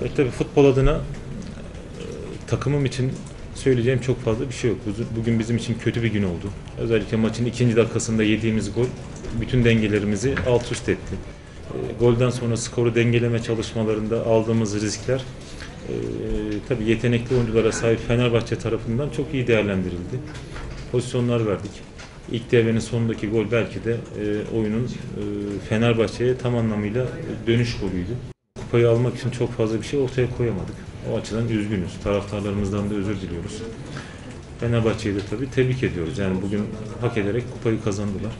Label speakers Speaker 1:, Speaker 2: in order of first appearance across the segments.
Speaker 1: Evet tabii futbol adına e, takımım için söyleyeceğim çok fazla bir şey yok. Bu- Bugün bizim için kötü bir gün oldu. Özellikle maçın ikinci dakikasında yediğimiz gol bütün dengelerimizi alt üst etti. E, golden sonra skoru dengeleme çalışmalarında aldığımız riskler e, tabii yetenekli oyunculara sahip Fenerbahçe tarafından çok iyi değerlendirildi. Pozisyonlar verdik. İlk devrenin sonundaki gol belki de e, oyunun Fenerbahçe'ye tam anlamıyla dönüş golüydü. Kupayı almak için çok fazla bir şey ortaya koyamadık. O açıdan üzgünüz. Taraftarlarımızdan da özür diliyoruz. Fenerbahçe'yi de tabii tebrik ediyoruz. Yani bugün hak ederek kupayı kazandılar.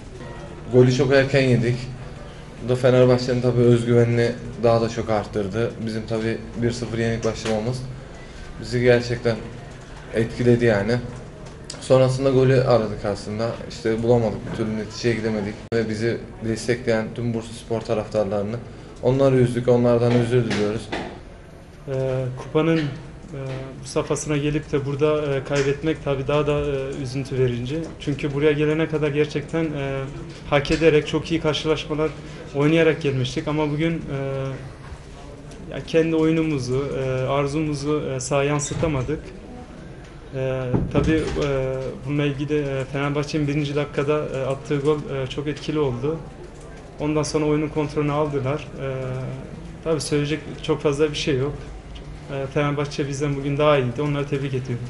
Speaker 2: Golü çok erken yedik. Bu da Fenerbahçe'nin tabii özgüvenini daha da çok arttırdı. Bizim tabii 1-0 yenik başlamamız bizi gerçekten etkiledi yani. Sonrasında golü aradık aslında. İşte bulamadık, bir türlü neticeye gidemedik. Ve bizi destekleyen tüm Bursa Spor taraftarlarını onları üzdük, onlardan özür diliyoruz.
Speaker 3: Ee, kupanın e, bu safhasına gelip de burada e, kaybetmek tabii daha da e, üzüntü verici. Çünkü buraya gelene kadar gerçekten e, hak ederek çok iyi karşılaşmalar oynayarak gelmiştik ama bugün e, ya kendi oyunumuzu, e, arzumuzu e, sahaya yansıtamadık. E, tabii e, bununla ilgili e, Fenerbahçe'nin birinci dakikada e, attığı gol e, çok etkili oldu. Ondan sonra oyunun kontrolünü aldılar. E, tabii söyleyecek çok fazla bir şey yok. E, Fenerbahçe bizden bugün daha iyiydi. Onları tebrik ediyorum.